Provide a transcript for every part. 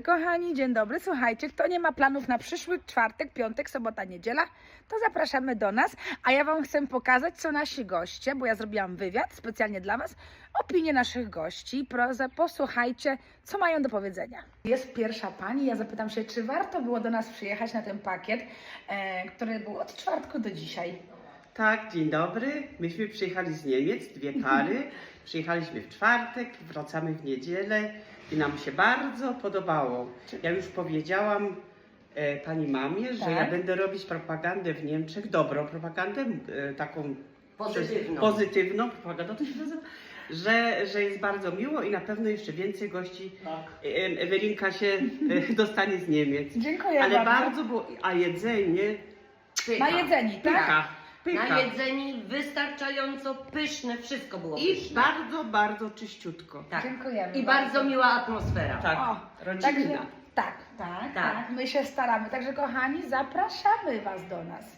dobry, kochani, dzień dobry. Słuchajcie, kto nie ma planów na przyszły czwartek, piątek, sobota, niedziela, to zapraszamy do nas. A ja Wam chcę pokazać, co nasi goście, bo ja zrobiłam wywiad specjalnie dla Was, opinie naszych gości. Posłuchajcie, co mają do powiedzenia. Jest pierwsza pani, ja zapytam się, czy warto było do nas przyjechać na ten pakiet, e, który był od czwartku do dzisiaj. Tak, dzień dobry. Myśmy przyjechali z Niemiec, dwie pary. Przyjechaliśmy w czwartek, wracamy w niedzielę i nam się bardzo podobało. Ja już powiedziałam e, pani mamie, że Tak. ja będę robić propagandę w Niemczech, dobrą propagandę, e, taką Pozytywną. pozytywną propagandę, to się nazywa, że, że jest bardzo miło i na pewno jeszcze więcej gości e, Ewelinka się e, dostanie z Niemiec. Dziękuję Ale bardzo. bardzo było, a jedzenie Pycha. Najedzeni, tak? pycha, pycha. Na jedzeni wystarczająco pyszne, wszystko było I pyszne. bardzo, bardzo czyściutko. tak. Dziękujemy I bardzo miła atmosfera. Tak, O, rodzinna. Także, tak, tak, tak, Tak. My się staramy. Także kochani, zapraszamy Was do nas.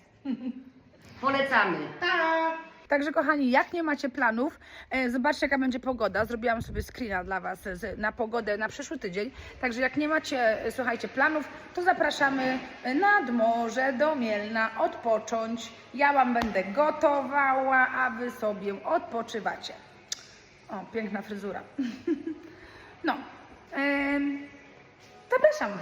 Polecamy. Także kochani, jak nie macie planów, e, zobaczcie jaka będzie pogoda. Zrobiłam sobie screena dla Was na pogodę na przyszły tydzień. Także jak nie macie, e, słuchajcie, planów, to zapraszamy e, nad morze, do Mielna, odpocząć. Ja Wam będę gotowała, a Wy sobie odpoczywacie. O, piękna fryzura. No, zapraszam.